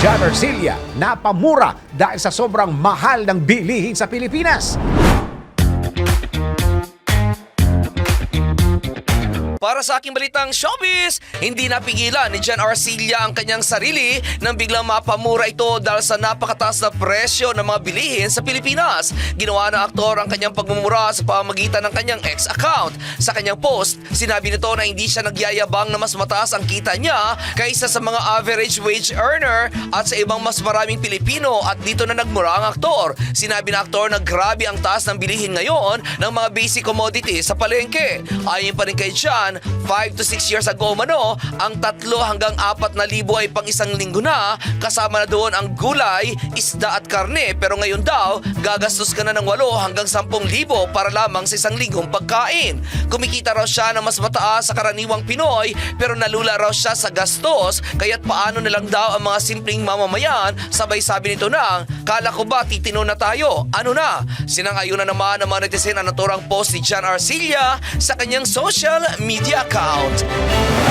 John Arcilia napamura dahil sa sobrang mahal ng bilihin sa Pilipinas. Para sa aking balitang showbiz, hindi napigilan ni Jan Arcilla ang kanyang sarili nang biglang mapamura ito dahil sa napakataas na presyo ng mga bilihin sa Pilipinas. Ginawa ng aktor ang kanyang pagmumura sa pamamagitan ng kanyang ex-account. Sa kanyang post, sinabi nito na hindi siya nagyayabang na mas mataas ang kita niya kaysa sa mga average wage earner at sa ibang mas maraming Pilipino at dito na nagmura ang aktor. Sinabi ng aktor na grabe ang taas ng bilihin ngayon ng mga basic commodities sa palengke. Ayon pa rin kay John, 5 to 6 years ago mano, ang tatlo hanggang 4 na libo ay pang isang linggo na, kasama na doon ang gulay, isda at karne pero ngayon daw, gagastos ka na ng 8 hanggang 10 libo para lamang sa isang linggong pagkain. Kumikita raw siya ng mas mataas sa karaniwang Pinoy pero nalula raw siya sa gastos kaya't paano na lang daw ang mga simpleng mamamayan sabay sabi nito na, kala ko ba titino na tayo? Ano na? Sinangayunan naman ng mga netizen ang naturang post ni John Arcilla sa kanyang social media account.